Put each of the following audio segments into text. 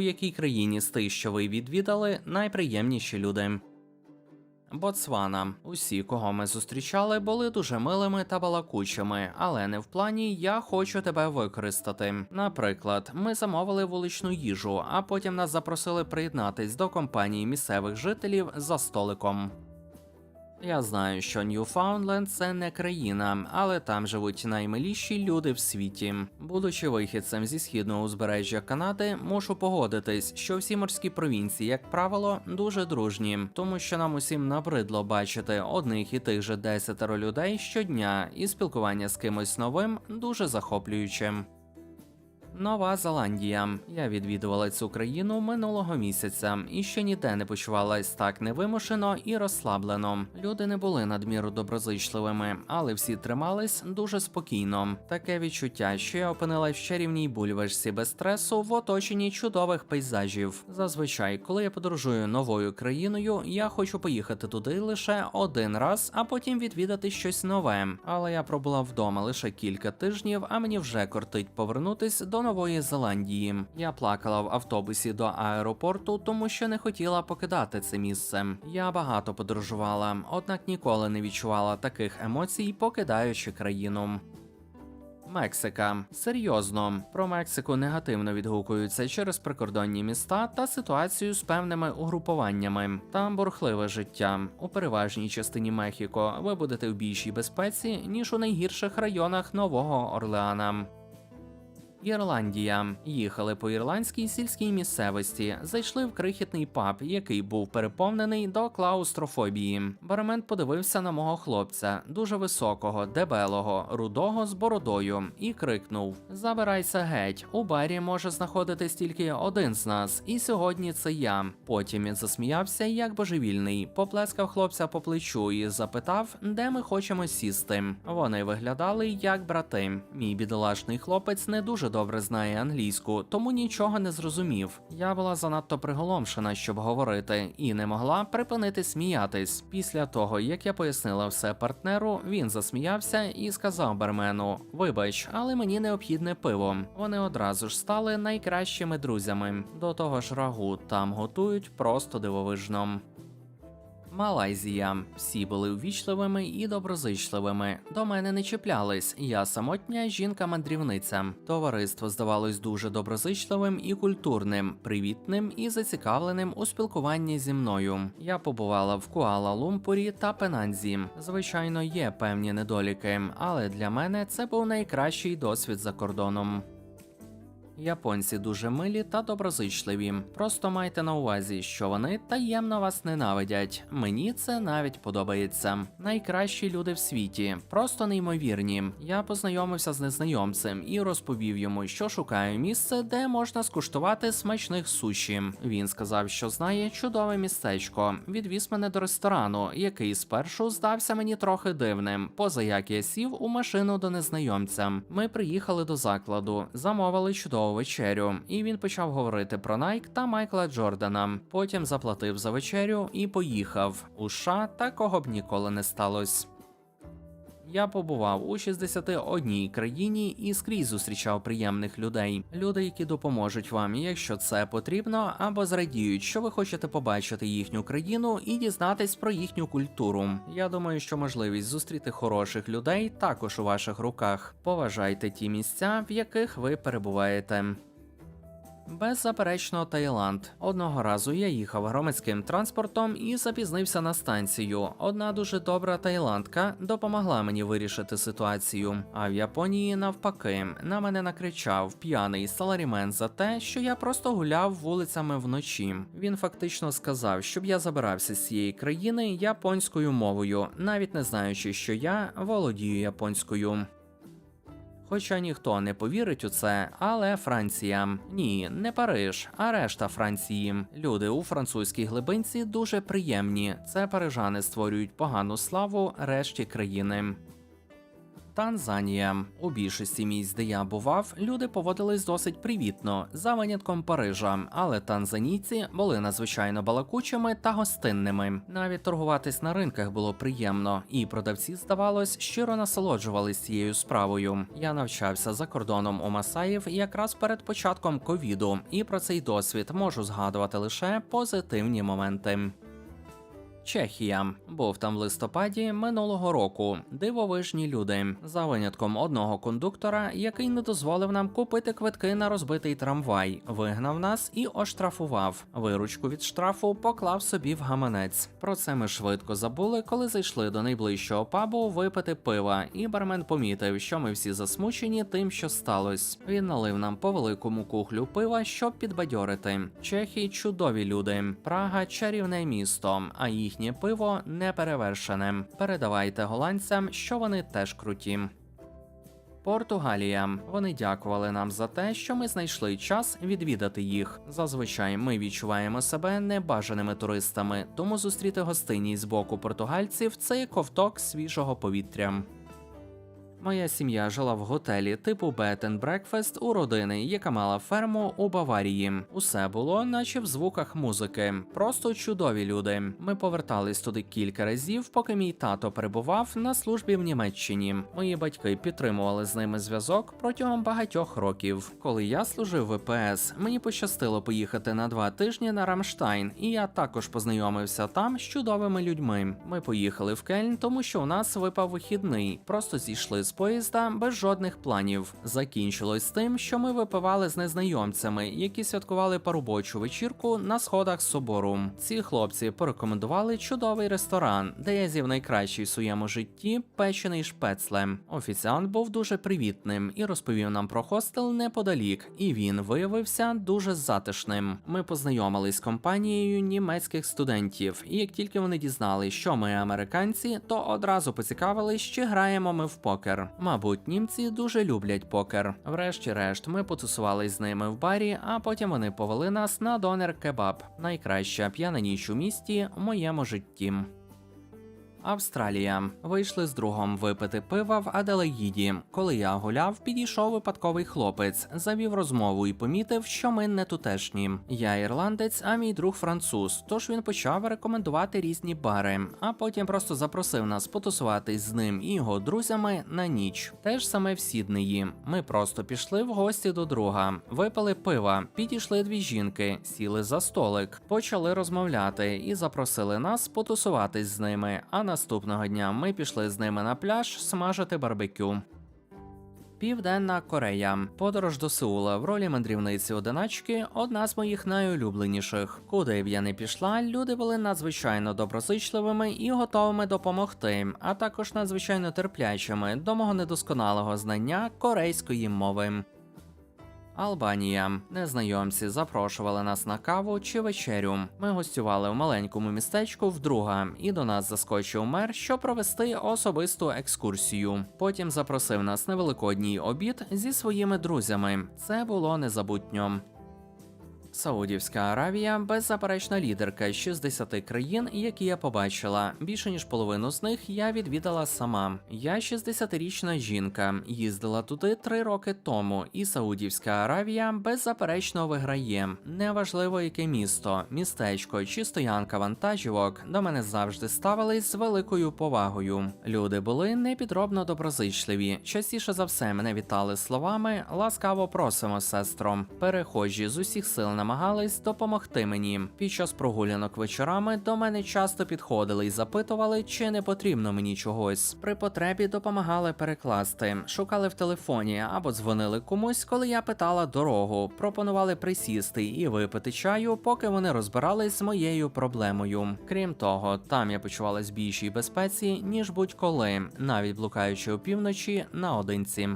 у якій країні з тих, що ви відвідали, найприємніші люди. Боцвана. Усі, кого ми зустрічали, були дуже милими та балакучими, але не в плані я хочу тебе використати. Наприклад, ми замовили вуличну їжу, а потім нас запросили приєднатись до компанії місцевих жителів за столиком. Я знаю, що Ньюфаундленд це не країна, але там живуть наймиліші люди в світі. Будучи вихідцем зі східного узбережжя Канади, мушу погодитись, що всі морські провінції, як правило, дуже дружні, тому що нам усім набридло бачити одних і тих же десятеро людей щодня, і спілкування з кимось новим дуже захоплюючим. Нова Зеландія. Я відвідувала цю країну минулого місяця і ще ніде не почувалась так невимушено і розслаблено. Люди не були надміру доброзичливими, але всі тримались дуже спокійно. Таке відчуття, що я опинилась в чарівній бульвашці без стресу в оточенні чудових пейзажів. Зазвичай, коли я подорожую новою країною, я хочу поїхати туди лише один раз, а потім відвідати щось нове. Але я пробула вдома лише кілька тижнів, а мені вже кортить повернутись до Нової Зеландії. Я плакала в автобусі до аеропорту, тому що не хотіла покидати це місце. Я багато подорожувала, однак ніколи не відчувала таких емоцій, покидаючи країну. Мексика серйозно про Мексику негативно відгукуються через прикордонні міста та ситуацію з певними угрупуваннями. Там бурхливе життя. У переважній частині Мехіко ви будете в більшій безпеці ніж у найгірших районах Нового Орлеана. Ірландія. Їхали по ірландській сільській місцевості, зайшли в крихітний паб, який був переповнений до клаустрофобії. Бармен подивився на мого хлопця, дуже високого, дебелого, рудого з бородою, і крикнув: Забирайся геть, у барі може знаходитись тільки один з нас, і сьогодні це я. Потім він засміявся, як божевільний, поплескав хлопця по плечу і запитав, де ми хочемо сісти. Вони виглядали як брати. Мій бідолашний хлопець не дуже добре знає англійську, тому нічого не зрозумів. Я була занадто приголомшена, щоб говорити, і не могла припинити сміятись. Після того, як я пояснила все партнеру, він засміявся і сказав бармену: Вибач, але мені необхідне пиво. Вони одразу ж стали найкращими друзями. До того ж, рагу там готують просто дивовижно. Малайзія. Всі були ввічливими і доброзичливими. До мене не чіплялись. Я самотня жінка-мандрівниця. Товариство здавалось дуже доброзичливим і культурним, привітним і зацікавленим у спілкуванні зі мною. Я побувала в Куала-Лумпурі та Пенанзі. Звичайно, є певні недоліки, але для мене це був найкращий досвід за кордоном. Японці дуже милі та доброзичливі. Просто майте на увазі, що вони таємно вас ненавидять. Мені це навіть подобається. Найкращі люди в світі, просто неймовірні. Я познайомився з незнайомцем і розповів йому, що шукаю місце, де можна скуштувати смачних суші. Він сказав, що знає чудове містечко. Відвіз мене до ресторану, який спершу здався мені трохи дивним. Поза як я сів у машину до незнайомця. Ми приїхали до закладу, замовили вечерю, і він почав говорити про Найк та Майкла Джордана. Потім заплатив за вечерю і поїхав. У США такого б ніколи не сталося. Я побував у 61 країні і скрізь зустрічав приємних людей. Люди, які допоможуть вам, якщо це потрібно, або зрадіють, що ви хочете побачити їхню країну і дізнатись про їхню культуру. Я думаю, що можливість зустріти хороших людей також у ваших руках. Поважайте ті місця, в яких ви перебуваєте. Беззаперечно, Таїланд. Одного разу я їхав громадським транспортом і запізнився на станцію. Одна дуже добра таїландка допомогла мені вирішити ситуацію. А в Японії, навпаки, на мене накричав п'яний саларімен за те, що я просто гуляв вулицями вночі. Він фактично сказав, щоб я забирався з цієї країни японською мовою, навіть не знаючи, що я володію японською. Хоча ніхто не повірить у це, але Франція ні, не Париж, а решта Франції. Люди у французькій глибинці дуже приємні. Це парижани створюють погану славу решті країни. Танзанія. У більшості місць, де я бував, люди поводились досить привітно, за винятком Парижа, але танзанійці були надзвичайно балакучими та гостинними. Навіть торгуватись на ринках було приємно, і продавці, здавалось, щиро насолоджувались цією справою. Я навчався за кордоном у Масаїв якраз перед початком ковіду, і про цей досвід можу згадувати лише позитивні моменти. Чехія був там в листопаді минулого року. Дивовижні люди за винятком одного кондуктора, який не дозволив нам купити квитки на розбитий трамвай, вигнав нас і оштрафував. Виручку від штрафу поклав собі в гаманець. Про це ми швидко забули, коли зайшли до найближчого пабу випити пива, і бармен помітив, що ми всі засмучені тим, що сталося. Він налив нам по великому кухлю пива, щоб підбадьорити. Чехи чудові люди. Прага чарівне місто, а їхнє пиво не перевершене. Передавайте голландцям, що вони теж круті. Португалія. Вони дякували нам за те, що ми знайшли час відвідати їх. Зазвичай ми відчуваємо себе небажаними туристами, тому зустріти гостинність з боку португальців це ковток свіжого повітря. Моя сім'я жила в готелі типу Bed and Breakfast у родини, яка мала ферму у Баварії. Усе було, наче в звуках музики. Просто чудові люди. Ми повертались туди кілька разів, поки мій тато перебував на службі в Німеччині. Мої батьки підтримували з ними зв'язок протягом багатьох років. Коли я служив в ВПС, мені пощастило поїхати на два тижні на Рамштайн, і я також познайомився там з чудовими людьми. Ми поїхали в Кельн, тому що у нас випав вихідний. Просто зійшли з поїзда без жодних планів. Закінчилось тим, що ми випивали з незнайомцями, які святкували поробочу вечірку на сходах собору. Ці хлопці порекомендували чудовий ресторан, де я з'їв найкращий в своєму житті печений шпецле. Офіціант був дуже привітним і розповів нам про хостел неподалік, і він виявився дуже затишним. Ми познайомились з компанією німецьких студентів, і як тільки вони дізнались, що ми американці, то одразу поцікавились, чи граємо ми в покер. Мабуть, німці дуже люблять покер. Врешті-решт, ми потусувались з ними в барі, а потім вони повели нас на донер кебаб. Найкраща п'яна ніч у місті в моєму житті. Австралія вийшли з другом випити пива в Аделаїді. Коли я гуляв, підійшов випадковий хлопець, завів розмову і помітив, що ми не тутешні. Я ірландець, а мій друг француз. Тож він почав рекомендувати різні бари, а потім просто запросив нас потусуватись з ним і його друзями на ніч. Теж саме в Сіднеї. Ми просто пішли в гості до друга, випили пива, підійшли дві жінки, сіли за столик, почали розмовляти і запросили нас потусуватись з ними. А наступного дня ми пішли з ними на пляж смажити барбекю. Південна Корея. Подорож до Сеула в ролі мандрівниці одиначки одна з моїх найулюбленіших. Куди б я не пішла, люди були надзвичайно доброзичливими і готовими допомогти, а також надзвичайно терплячими до мого недосконалого знання корейської мови. Албанія. Незнайомці запрошували нас на каву чи вечерю. Ми гостювали в маленькому містечку вдруга, і до нас заскочив мер, щоб провести особисту екскурсію. Потім запросив нас на великодній обід зі своїми друзями. Це було незабутньо. Саудівська Аравія беззаперечна лідерка з 60 країн, які я побачила. Більше ніж половину з них я відвідала сама. Я 60-річна жінка, їздила туди три роки тому, і Саудівська Аравія беззаперечно виграє. Неважливо, яке місто, містечко чи стоянка вантажівок до мене завжди ставились з великою повагою. Люди були непідробно доброзичливі. Частіше за все мене вітали словами ласкаво просимо, сестро. Перехожі з усіх сил намагались допомогти мені. Під час прогулянок вечорами до мене часто підходили і запитували, чи не потрібно мені чогось. При потребі допомагали перекласти, шукали в телефоні або дзвонили комусь, коли я питала дорогу, пропонували присісти і випити чаю, поки вони розбирались з моєю проблемою. Крім того, там я почувалась більшій безпеці ніж будь-коли, навіть блукаючи опівночі наодинці.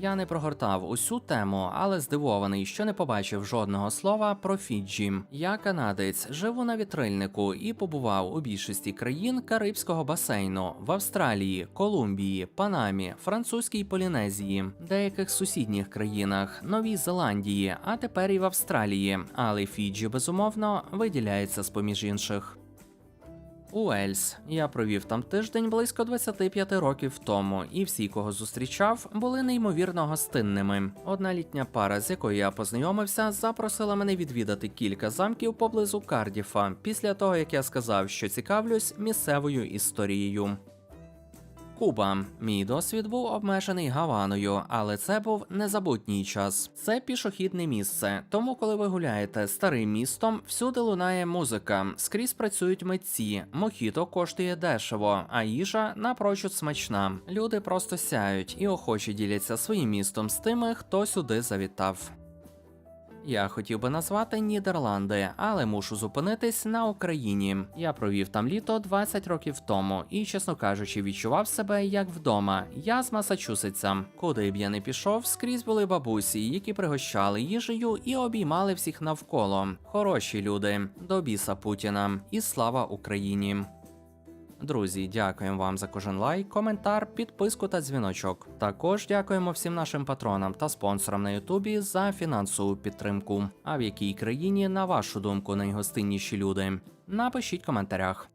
Я не прогортав усю тему, але здивований, що не побачив жодного слова про Фіджі. Я канадець, живу на вітрильнику і побував у більшості країн Карибського басейну в Австралії, Колумбії, Панамі, Французькій Полінезії, деяких сусідніх країнах, Новій Зеландії, а тепер і в Австралії. Але Фіджі безумовно виділяється з поміж інших. Уельс. Я провів там тиждень близько 25 років тому, і всі, кого зустрічав, були неймовірно гостинними. Одна літня пара, з якою я познайомився, запросила мене відвідати кілька замків поблизу Кардіфа, після того як я сказав, що цікавлюсь місцевою історією. Куба. Мій досвід був обмежений Гаваною, але це був незабутній час. Це пішохідне місце. Тому, коли ви гуляєте старим містом, всюди лунає музика, скрізь працюють митці, мохіто коштує дешево, а їжа напрочуд смачна. Люди просто сяють і охоче діляться своїм містом з тими, хто сюди завітав. Я хотів би назвати Нідерланди, але мушу зупинитись на Україні. Я провів там літо 20 років тому і, чесно кажучи, відчував себе як вдома. Я з Масачусетса. Куди б я не пішов, скрізь були бабусі, які пригощали їжею і обіймали всіх навколо. Хороші люди, до біса Путіна і слава Україні. Друзі, дякуємо вам за кожен лайк, коментар, підписку та дзвіночок. Також дякуємо всім нашим патронам та спонсорам на Ютубі за фінансову підтримку. А в якій країні, на вашу думку, найгостинніші люди? Напишіть в коментарях.